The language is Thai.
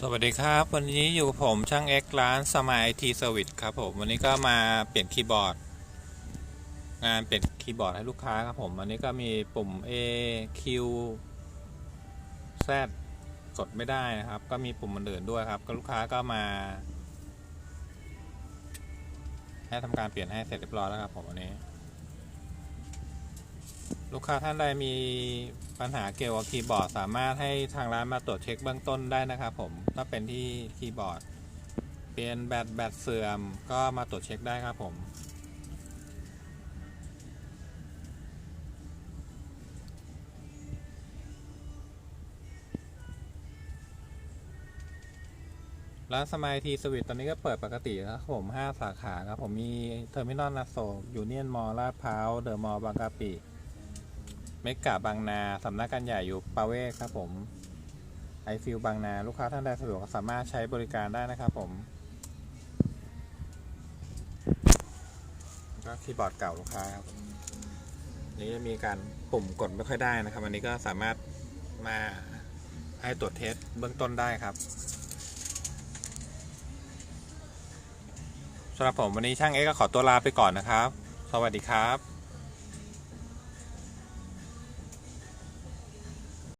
สวัสดีครับ วันนี้อยู่ผมช่างเอ็กร้านสมายทีสวิตครับผม วันนี้ก็มาเปลี่ยนคีย์บอร์ด งานเปลี่ยนคีย์บอร์ดให้ลูกค้าครับผมวันนี้ก็มีปุ่ม A Q Z กดไม่ได้นะครับ ก็มีปุ่มอื่นด้วยครับ ก็ลูกค้าก็มา ให้ทำการเปลี่ยนให้เสร็จเรียบร้อยแล้วครับผมวันนี้ ลูกค้าท่านใดมี ปัญหาเกี่ยวกับคีย์บอร์ดสามารถให้ทางร้านมาตรวจเช็คเบื้องต้นได้นะครับผมถ้าเป็นที่คีย์บอร์ด เปลี่ยนแบตแบตเสื่อมก็มาตรวจเช็คได้ครับผมร้านสมัยทีสวิตตอนนี้ก็เปิดปกติครับผม 5 สาขาครับผมมีเทอร์มินอลนาโศกยูเนียนมอลลาดพร้าว เดอะมอลล์บางกะปิ เมกะบางนาสำนักงานใหญ่อยู่ปาเวศครับผมไอฟิลบางนา ลูกค้าท่านใดสะดวกสามารถใช้บริการได้นะครับผม ก็คีย์บอร์ดเก่าลูกค้าครับนี่จะมีการปุ่มกดไม่ค่อยได้นะครับ อันนี้ก็สามารถมาให้ตรวจเทสเบื้องต้นได้ครับสำหรับผมวันนี้ช่างเอ็กก็ขอตัวลาไปก่อนนะครับ สวัสดีครับ